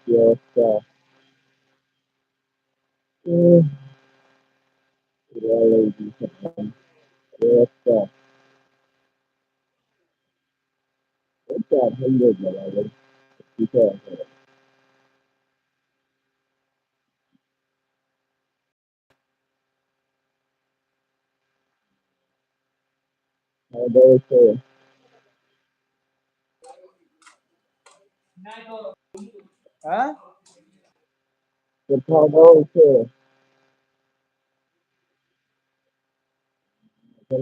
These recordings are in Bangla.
কি অবস্থা উহ, What's that I? I'll go to. Huh? The Pablo to. The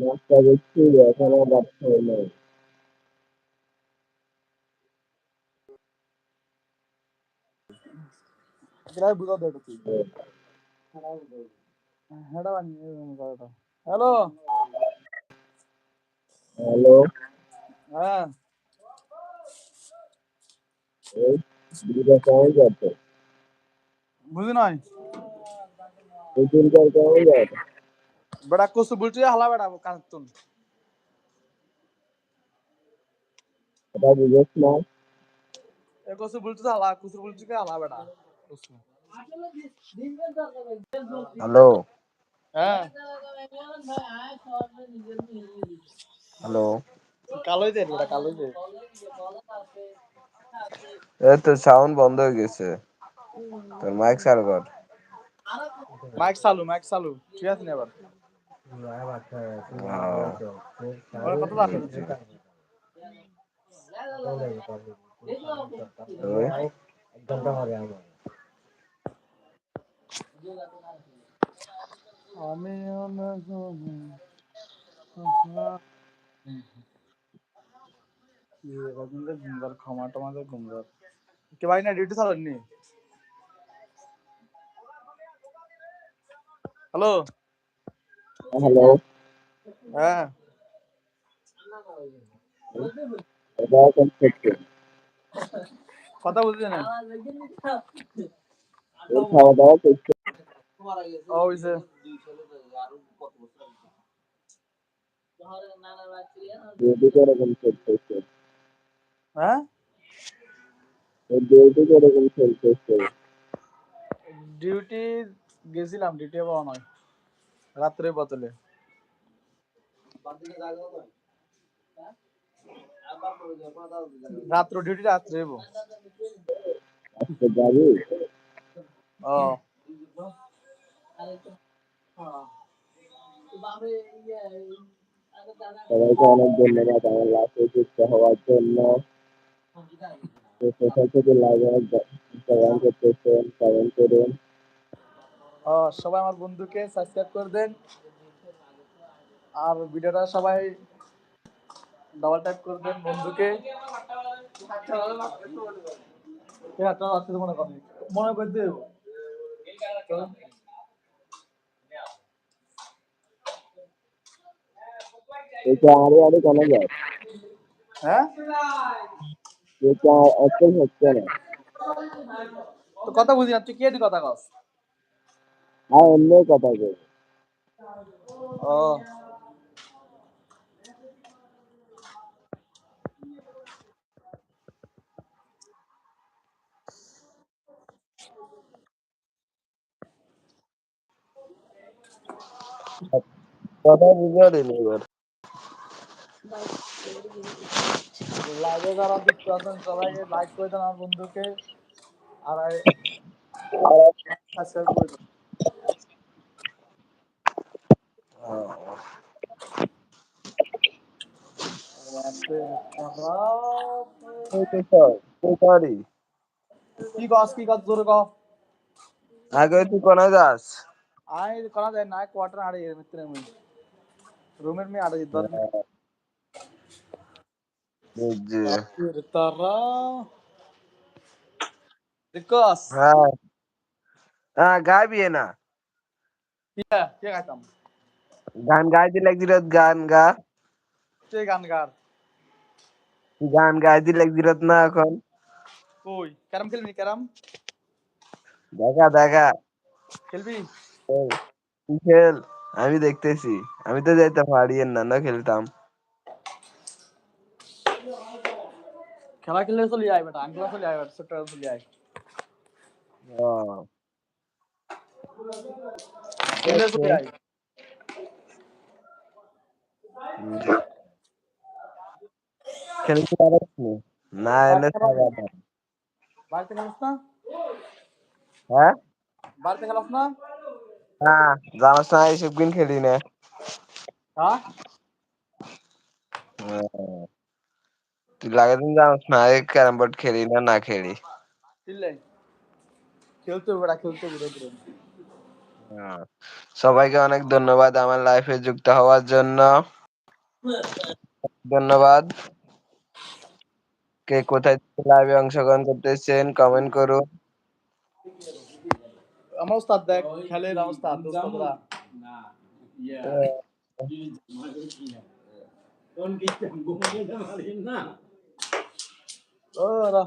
রাস্তা দেখছি এখনও রাস্তা হলো হ্যালো হ্যালো হ্যাঁ। বুঝি নাই? কেমন যাচ্ছে? বেটা কসু বলছি হালা বেটা কানতুন এটা বুঝেছ না? এ কসু বলছি হালা কসু বলছি কে হালা বেটা কসু হ্যালো। হ্যাঁ। হ্যালো। কালোই দে বেটা কালোই দে। এই তো সাউন্ড বন্ধ হয়ে গেছে। তোর মাইক চালু কর। মাইক চালু মাইক চালু। ঠিক আছে নি এবার। আমি রবীন্দ্র গুমদার ক্ষমা টমাদের গুমদার কে ভাই না ডিউটি চালান নি হ্যালো হ্যালো হ্যাঁ। কথা না খাওয়া দাওয়া করছে। ডিউটি হ্যাঁ? ডিউটি কীরকম চলতেছে। ডিউটি গেছিলাম ডিউটি পাওয়া নয়। রাত্রে বদলে। রাত্র ডিউটি রাত্রে যাবি ও। সবাইকে অনেক ধন্যবাদ আমার জন্য। সোশ্যাল থেকে করুন। সবাই আমার বন্ধুকে সাবস্ক্রাইব করে দেন। আর ভিডিওটা সবাই ডাবল টাইপ করে দেন বন্ধুকে। মনে করেন। মনে করে দেব। এটা আরে আরে কেন যায়। হ্যাঁ? এটা অ্যাকশন হচ্ছে না। তো কথা বুঝি না তুই কে কথা কস? আর অন্য কথা কই। ও। কথা বুঝে দিন এবার। লাইভে যারা দেখতে আছেন সবাইকে লাইক করে দেন আমার বন্ধুকে। আর সাবস্ক্রাইব করে দেন সরি কি কস কি কস জোরে ক আগে তুই কোনে যাস আই করা যায় না কোয়ার্টার আড়ে মিত্রে মুই রুমের মে আড়ে দর বুঝছি তারা দেখস হ্যাঁ হ্যাঁ গাবি না কিয়া কে গাইতাম গান গাই দিলে দিলত গান গা কে গান গার গান গাই দিলে দিলত না এখন কই ক্যারাম খেলবি ক্যারাম দেখা দেখা খেলবি এই, তুই খেল আমি দেখতেছি আমি তো যাইতে পারি না না খেলতাম খেলা খেললে চলি আয় বেটা আঙ্গুলা চলি আয় বেটা ছোট্ট চলি আয় ও, খেললে চলি আয় হুম। খেলতে পারিস নি? এনে। বাড়িতে খেলাস না হ্যাঁ বাড়িতে খেলাস না না জানাস না এইসব দিন খেলি না হ্যাঁ হ্যাঁ। তুই লাগে দিন জানাস না এই ক্যারাম বোর্ড খেলি না না খেলি খেলতে খেলতে। হ্যাঁ। সবাইকে অনেক ধন্যবাদ আমার লাইফে যুক্ত হওয়ার জন্য ধন্যবাদ। কে কোথায় লাইভে অংশগ্রহণ করতেছেন কমেন্ট করুন। আমার উস্তাদ দেখ খেলে না উস্তাদ দোস্তরা ও। রা।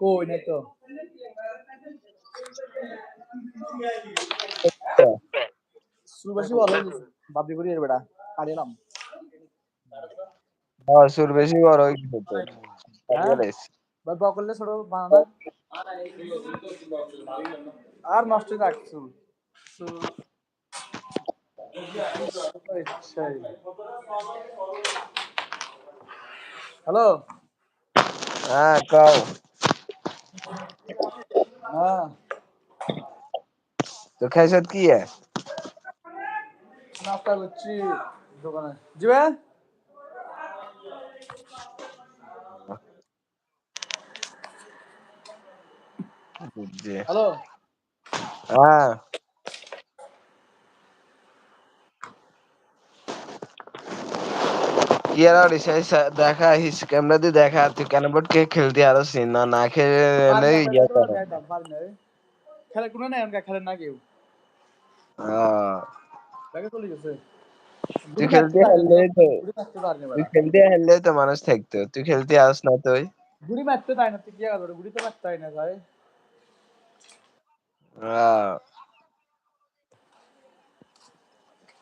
কই নাই তো? ভালো হয়েছে বাবরি করি এর বেটা কাটিলাম হ্যাঁ সুর বেশি বড় হয়ে গেছে তোর হ্যাঁ? ভাই ছোট বানানা। আর নষ্ট চুল। হ্যালো? হ্যাঁ কও। হ্যাঁ। তো খাইছত কি है? নাস্তা করছি দোকানে জিবে বুঝছি হ্যালো হ্যাঁ কি আর রিসাইজ দেখা হিস ক্যামেরা দিয়ে দেখা তুই কেন বট কে খেলতে আরও সিন না না খেলে ইয়া করে খেলে কোনো নাই অনকা খেলে না কেউ হ্যাঁ ব্যাগে চলে গেছে তুই খেলতে হারলে তো তুই খেলতে হারলে তো মানুষ থাকতো। তুই খেলতে আস না তুই। গুড়ি মারতে তাই না তুই কি আর গুড়ি তো মারতে না ভাই।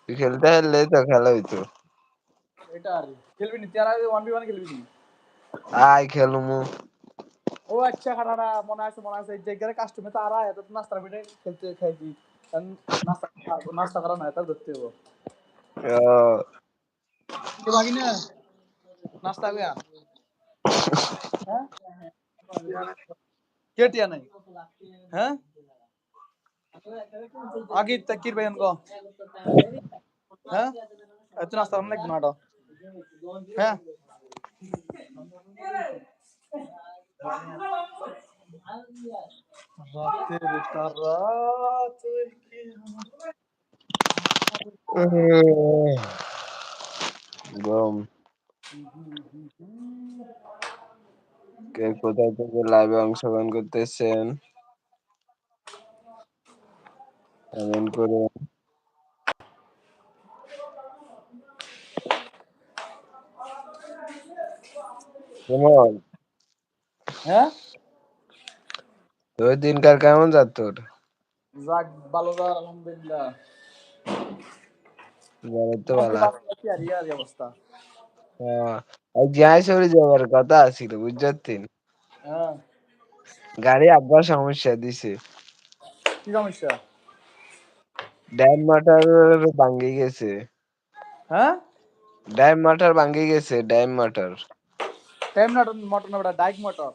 তুই খেলতে হারলে তো খেলা হইতো। এটা আর খেলবি নি? তুই আর ওয়ান বি ওয়ান খেলবি নি? আয় খেলুমু। ও আচ্ছা খাটারা মনে আছে মনে আছে। যে গেলে কাস্টমে তো আর আয় তো নাস্তা খেলতে খাইছি কারণ নাস্তা নাস্তা করা না তার ধরতে হব আহ, কে ভাগি না নাস্তা গয়া হ্যাঁ কে টিয়া নাই হ্যাঁ আগে তাকির ভাই আনকো হ্যাঁ রাতের গম। কে কোথায় থেকে লাইভে অংশগ্রহণ করতেছেন? কমেন্ট করুন। কেমন হ্যাঁ? তোর দিনকার কেমন যাত তোর? যাক ভালো আলহামদুলিল্লাহ। যার তো ভালো আর অবস্থা। হ্যাঁ সরি যাবার কথা আছিল বুঝছিস হ্যাঁ। গাড়ি আব্বা সমস্যা দিছে। কি সমস্যা? ড্যাম মোটর ভাঙ্গি গেছে। হ্যাঁ? ড্যাম মোটর ভাঙ্গি গেছে dam motor. Time motor motor না ডাইক মোটর।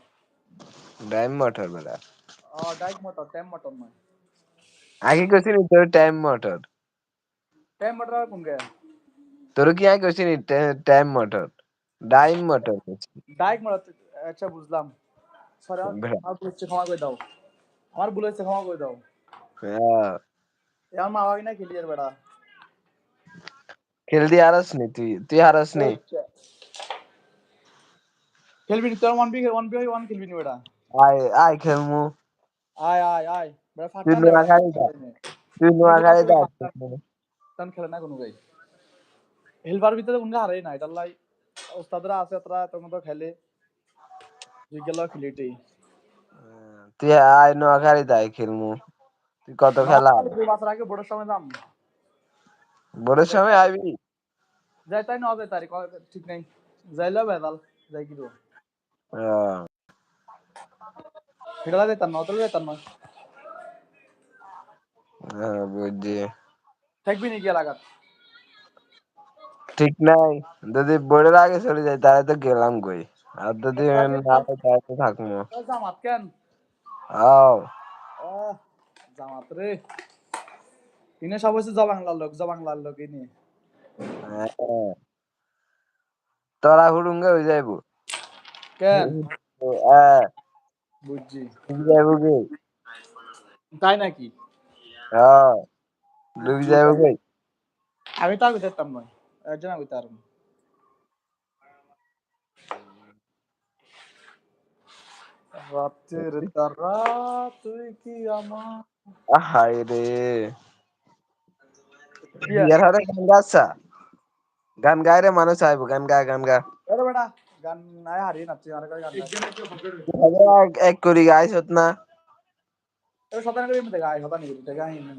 ড্যাম মোটর ও ডাইক মোটর টাইম মোটর নয় আগে কইছিনি তোর টাইম মোটর টাইম মোটর আর কোন গে তোর কি আগে কইছিনি time motor dime motor dike motor আচ্ছা বুঝলাম সরি বেটা। আমার ভুল হচ্ছে ক্ষমা করে দাও আমার ভুল হচ্ছে ক্ষমা করে দাও হ্যাঁ এ আমার মা বাকি না খেলি আর বেটা খেলদি হারাস নি তুই তুই হারাস নি খেলবি নি তোর one B one B one খেলবি নি বেটা আয় আয় খেলমু আয় আয় আয়। তুই তুই খেলে না কোনো গাই। হেলবার ভিতরে কোনো হারে না। এটার লাই ওস্তাদরা আছে তারা খেলে। তুই গেল খেলিটি। তুই আয় নোয়াখালী যাই খেলমু। তুই কত খেলা? দুই বছর আগে বড় সময় দাম বড় সময় আইবি। যাই তাই না হবে তারিখ ঠিক নাই। যাইলে বেদাল যাই কি অতলে দিতাম না হ্যাঁ, বুঝছি থাকবি নি গিয়ে লাগাত ঠিক নাই যদি বোর্ডের আগে চলে যাই তাহলে তো গেলাম কই আর যদি না হয় তাহলে তো থাকব জামাত কেন আও জামাত রে ইনে সব হচ্ছে জবাংলার লোক জবাংলার লোক ইনি। তোরা হুড়ুঙ্গে হয়ে যাইবো কেন হ্যাঁ বুঝছি। ডুবি কি? তাই নাকি? হ্যাঁ ডুবি যাইবো কি? আমি তো আগে দেখতাম নয় একজন আমি তার রাতের তারা তুই কি আমার? হাই রে। হারে গান গাচ্ছা গান গায় রে মানুষ আইবো গান গা গান গা বেটা। গান নাই হারি না তুই আর গান গাই এক- করি গাইছত না। এবার শতানি করে মধ্যে গাই শতানি করি গাই না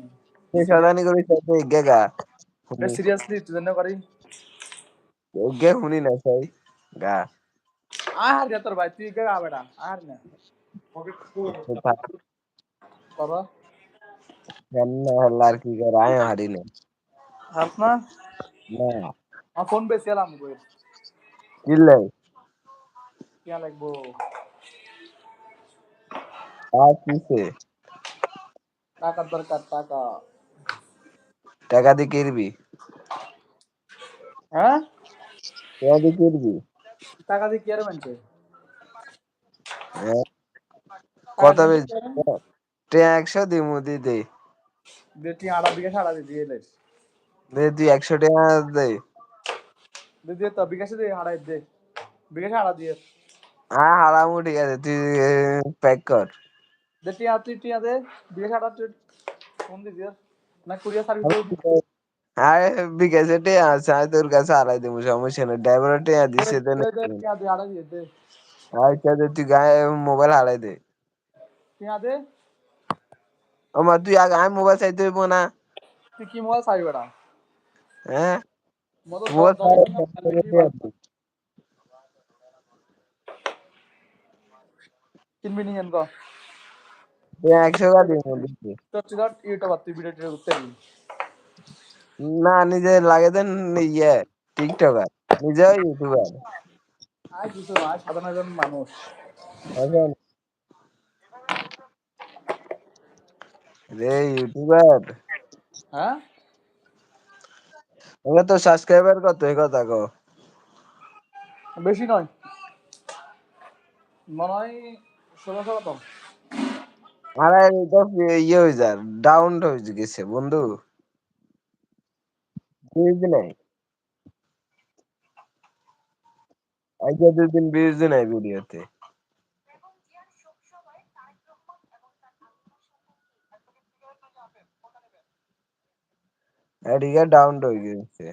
সদানি করি সাথে গে গা। সিরিয়াসলি তুই জন্য করি গে শুনি না সাই গা। আর যা তোর ভাই তুই গা বেটা আর না বাবা গান না হল্লা কি করে আয় হারি না হাত না? না। ফোন বেশি এলাম কই কিনলে কিয়া লাগবো আর কিসে টাকার দরকার টাকা টাকা দিয়ে কিনবি হ্যাঁ টাকা দিয়ে কিনবি টাকা দিয়ে মানছে? কত বেশি একশো দিমু দি দে তুই আড়া বিঘা সাড়া দিয়ে দে তুই একশো টাকা দে দে দিয়ে তো বিঘাসে দিয়ে হাড়াই দে বিঘা সাড়া দিয়ে হ্যাঁ হারামু ঠিক আছে তুই প্যাক কর। দে টিয়া তুই টিয়া দে বিঘা সাড়া তুই ফোন দি দিয়ে না কুরিয়ার সার্ভিস আরে বিকাশে টেয়া আছে আমি তোর কাছে হারাই দেবো সমস্যা নেই। ড্রাইভারের টেয়া দিছে দে না আচ্ছা দে তুই গায়ে মোবাইল হারাই দে। টিয়া দে। আমার তুই আগে আমি মোবাইল চাইতে হইব না তুই কি মোবাইল চাই বেটা হ্যাঁ মোবাইল দশ হাজার টাকা চাই- কি বাদ? কিনবি নি একশো তোর তুই ভিডিও করতে নিজে লাগে দেন ইয়ে টিকটকার নিজে ইউটিউবার আর কিছু না সাধারণ একজন মানুষ। রে ইউটিউবার হ্যাঁ? ওকে তো সাবস্ক্রাইবার কত এই কথা কো বেশি নয়। মনে হয় ষোলোশো কত আরে এটা ইয়ে হয়ে যায় ডাউন হয়ে গেছে বন্ধু। নাই। আজকে দুদিন ভিউজ নাই ভিডিওতে। ডাউন হয়ে গেছে।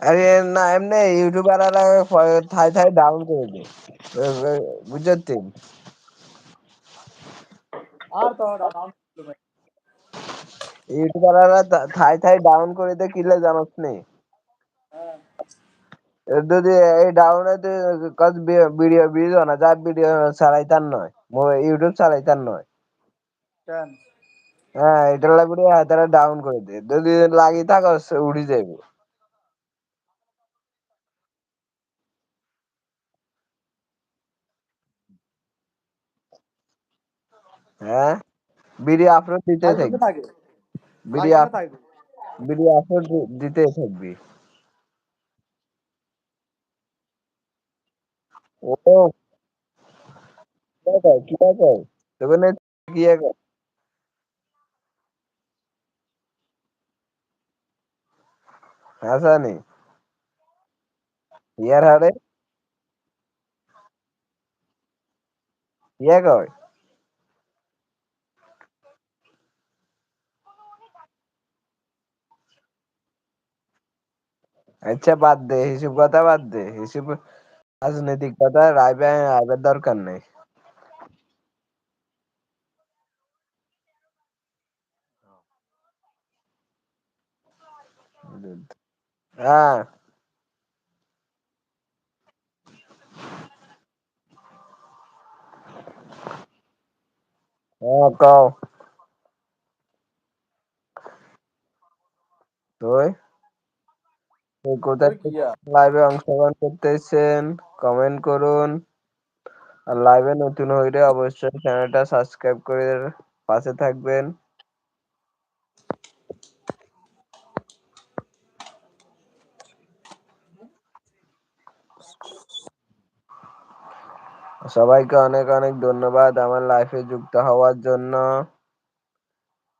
আরে না এমনি ইউটিউবার থাই থাই ডাউন করে দে। বুঝতে আর তো ডাউন ইউটিউবাররা থাই থাই ডাউন করে দে কিলে জানোস নি? হ্যাঁ। যদি এই ডাউনে তুই কত ভিডিও ভিডিও না যা ভিডিও চালাইতার নয়। ইউটিউব চালাইতার নয়। হ্যাঁ এটার লাগবে তারা ডাউন করে দে। যদি লাগি থাকস উড়ি যাইব। হ্যাঁ? ভিডিও আপলোড দিতে থাকবি। থাকে ভিডিও ভিডিও আপলোড দিতে থাকবি। ও। কি কয় কি কয় তবে কি হাসানি। ইয়ার হারে? ইয়ে কয় আচ্ছা বাদ দে হিসেব কথা বাদ দে হিসেব রাজনৈতিক কথা রাইবে রাইবার দরকার নেই হ্যাঁ হ্যাঁ কও তুই লাইভে অংশগ্রহণ করতেছেন কমেন্ট করুন। আর লাইভে নতুন হইলে অবশ্যই চ্যানেলটা সাবস্ক্রাইব করে পাশে থাকবেন। সবাইকে অনেক অনেক ধন্যবাদ আমার লাইফে যুক্ত হওয়ার জন্য।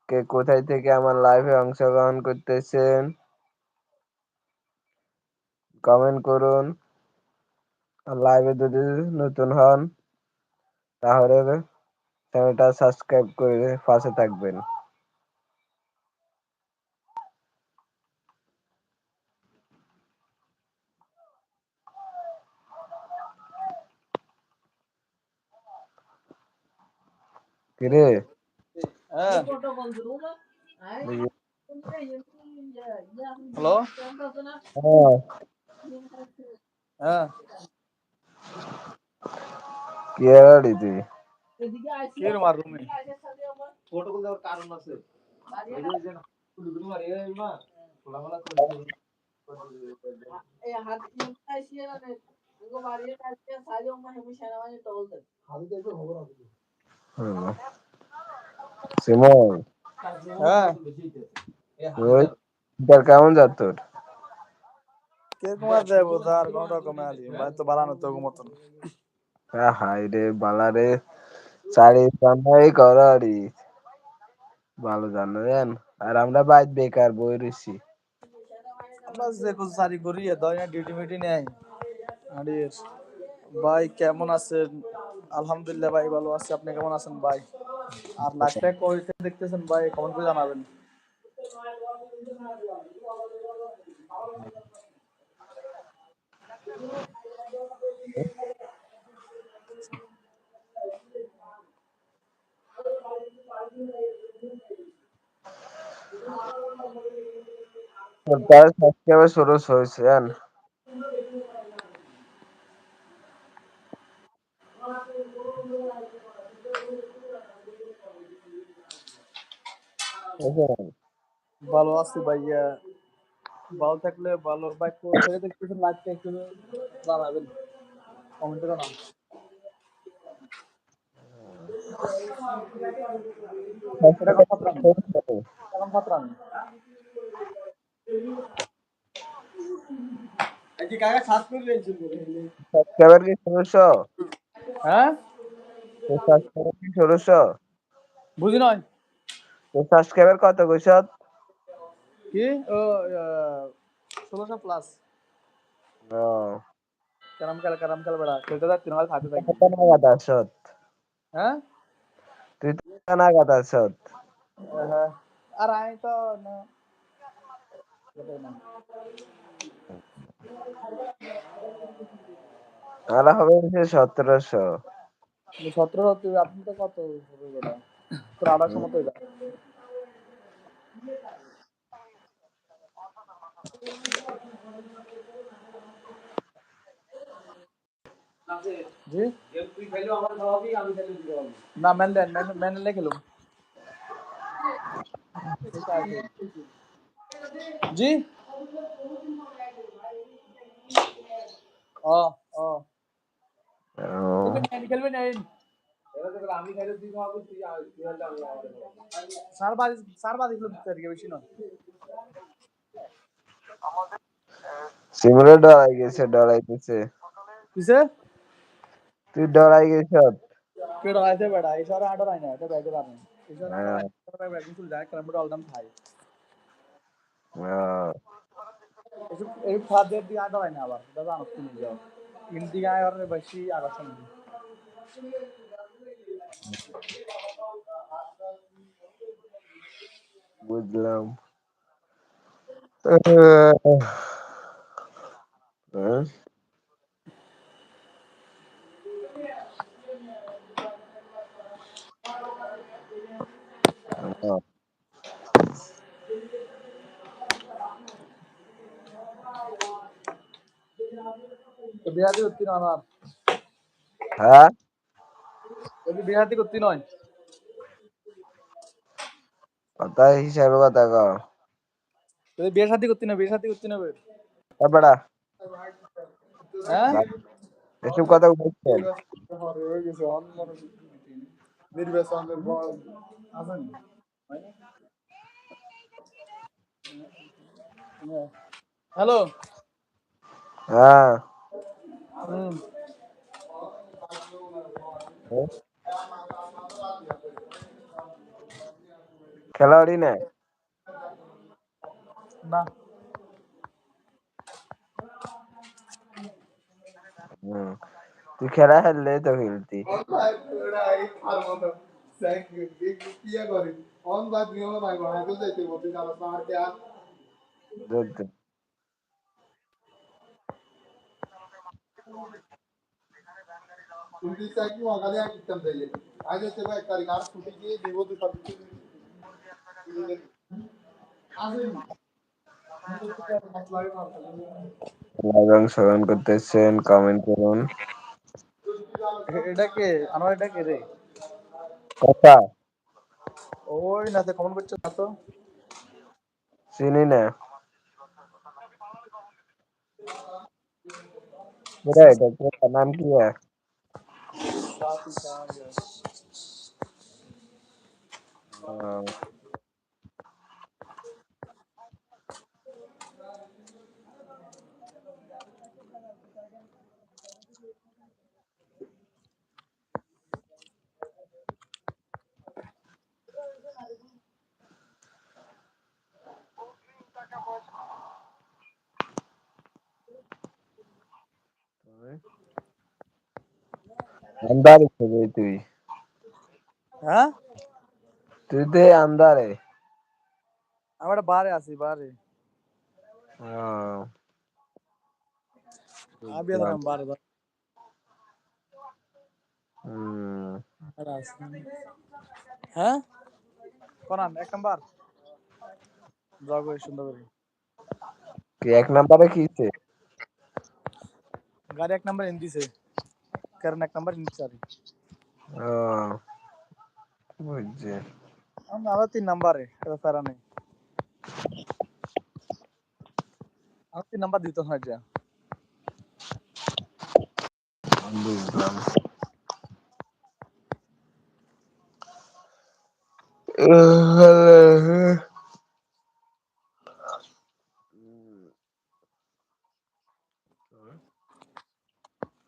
কে কোথায় থেকে আমার লাইভে অংশগ্রহণ করতেছেন? কমেন্ট করুন। আর লাইভে যদি নতুন হন তাহলে চ্যানেলটা সাবস্ক্রাইব করে পাশে থাকবেন। কিরে হ্যাঁ। দেখি- হ্যালো হ্যাঁ। হ্যাঁ কি এরাড়ি তুই কে রুমার রুমে হুম। সিমন হ্যাঁ ওই তোর কেমন যাত তোর কে কুমার যাইব তার কোন রকমে আলি ভাই তো বালানো তো মতন। হাই রে বালা রে চারি কামাই করারি। ভালো জানেন? আর আমরা বেকার বই রইছি আমরা যে কিছু সারি করি দয় ডিউটি মিটি নেই আরে ভাই কেমন আছেন? আলহামদুলিল্লাহ ভাই ভালো আছি। আপনি কেমন আছেন ভাই? আর লাইফটা কইতে দেখতেছেন ভাই? কমেন্ট করে জানাবেন। তার সাবস্ক্রাইবার শুরু হয়েছে জান বুঝছেন? ভালো আছি ভাইয়া ভালো থাকলে ভালো ভাই কোথায় দেখতেছেন লাইফটা একটু জানাবেন। কমেন্টে ষোলোশো? হ্যাঁ? বুঝি নয়। সাবস্ক্রাইবার কত কইসত কি? ও ষোলোশো প্লাস ও। ক্যারাম খেলা ক্যারাম খেলা বেড়া খেলতে থাকতে না থাকতে থাকতে কত হ্যাঁ? তুই তো কত নাগাদ আসত। হ্যাঁ আর আমি তো না। তাহলে হবে সতেরোশো। সতেরো তুই আপনি তো কত তোর আঠাশো মতো এটা জি না ম্যান দেন ম্যান ম্যান লে খেলুম জি ও ও ও, খেলবে না চার বাজি চার বাজি খেলুম তারিখে বেশি নয় সিমরে ডরাই গেছে ডরাইতেছে কিসে তুই ডরাই গেছ কে ডরাইছে বেটা এই শহরে আটো নাই না এটা ব্যাগে রাখে এই হ্যাঁ। শহরে ব্যাগে চুল যায় কারণ অলদাম খাই এসব এই খাদ্যের দিকে আটো নাই না আবার এটা জানো তুমি যাও ইন্দিকে আয় আর বেশি আকর্ষণ বুঝলাম আহ, হ্যাঁ? আমার- তো বিহাতি করতে নয় আমার হ্যাঁ যদি বিহাতি করতে নয় কথা হিসাবে কথা কও যদি বিয়ে শাদি করতে নয় বিয়ে শাদি করতে নেবে? এ বেড়া। হ্যাঁ? এসব কথা বলছেন। নির্বাচনের আছেন হ্যালো? হ্যাঁ। হুম। হ্যাঁ? খেলাড়ি না? না হুম তুই খেলা খেললে তো খেলতি বুঝতে লাইভ অংশগ্রহণ করতেছেন কমেন্ট করুন এটা কে আমার এটা কে রে। কথা? ওই না তো কমেন্ট করছে না তো। চিনি না। এটা তোর নাম কি है हाँ, अंदर है তুই হ্যাঁ তুই তো अंदर है আমরা বারে আছি বারে हाँ আমি আর বারে हम्म বারে আছি হ্যাঁ কোনান এক নাম্বার যাগো সুন্দর করে কি এক নম্বরে কি ছে গাড়ি এক নাম্বার হিন্দি সে কারণ এক নাম্বার হিন্দি সারি ও বুঝছি আমরা আবার তিন নাম্বারে এটা সারা নেই আমার তিন নাম্বার দিত না যা বুঝলাম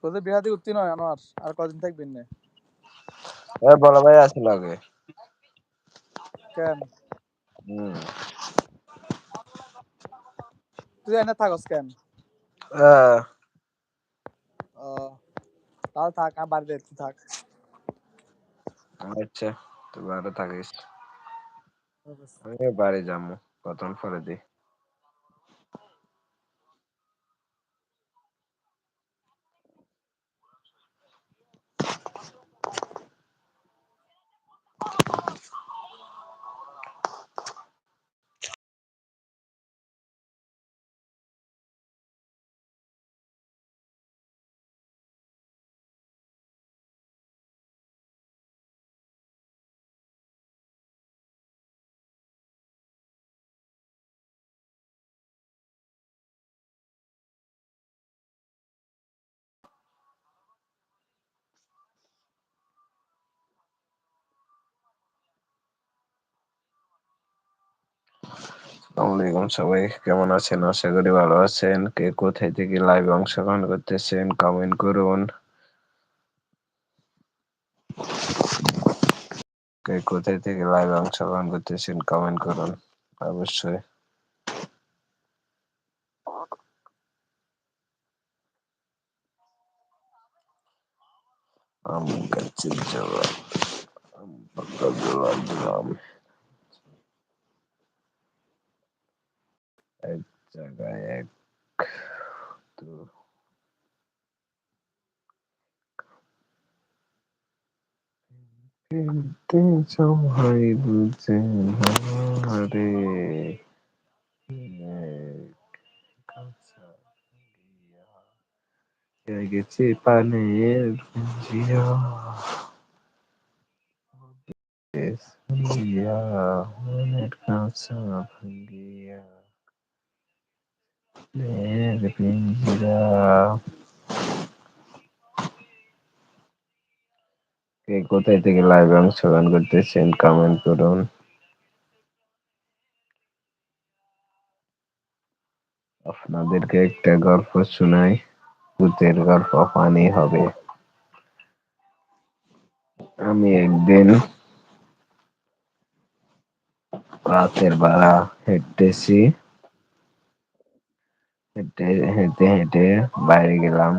তোদের বিহাতি উত্তি নয় আনোয়ার। আর কদিন থাকবেন না এ বড় ভাই আছে লাগে কেন? হুম। তুই এনে থাকস কেন? ও তাহলে থাক বাড়িতে একটু থাক। আচ্ছা তুই ভালো থাকিস। আমি বাড়ি যাব কতক্ষণ পরে দি। আলাইকুম সবাই, কেমন আছেন? আশা করি ভালো আছেন। কে কোথায় থেকে লাইভে অংশগ্রহণ করতেছেন কমেন্ট করুন। কে কোথায় থেকে লাইভে অংশগ্রহণ করতেছেন কমেন্ট করুন, অবশ্যই। আম গাছের জবাব এক জায়গায় এক তো কিন্তু সবাই বুঝে রে গেছে পানের জিয়া মনের কাঁচা ভাঙ্গিয়া কে কোথায় থেকে লাইভ অংশগ্রহণ করতেছেন কমেন্ট করুন। আপনাদেরকে একটা গল্প শোনাই, ভূতের গল্প পানি হবে। আমি একদিন রাতের বেলা হেঁটতেছি হেঁটে হেঁটে হেঁটে বাইরে গেলাম।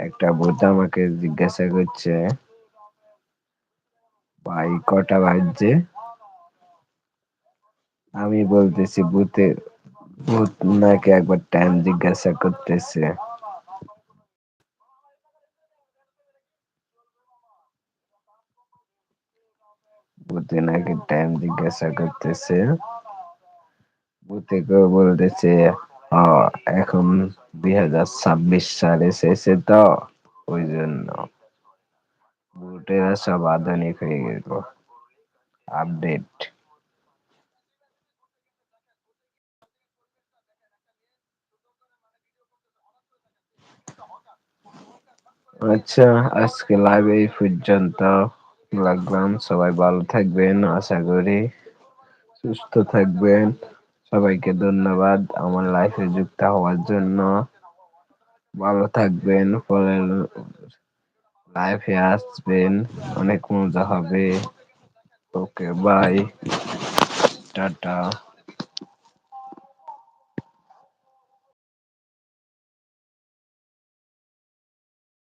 একটা ভূত আমাকে জিজ্ঞাসা করছে ভাই কটা বাজছে? আমি বলতেছি ভূতে ভূত নাকি একবার টাইম জিজ্ঞাসা করতেছে। ভূতে নাকি টাইম জিজ্ঞাসা করতেছে। ভূতে বলতেছে "হ, এখন দুই হাজার ছাব্বিশ সাল এসেছে তো ওই জন্য ভূতেরা সব আধুনিক হয়ে গেল। আপডেট। আচ্ছা আজকে লাইভ এই পর্যন্ত লাগলাম। সবাই ভালো থাকবেন, আশা করি সুস্থ থাকবেন। সবাইকে ধন্যবাদ আমার লাইফে যুক্ত হওয়ার জন্য। ভালো থাকবেন, পরের লাইফে আসবেন। অনেক মজা হবে। Okay bye tata.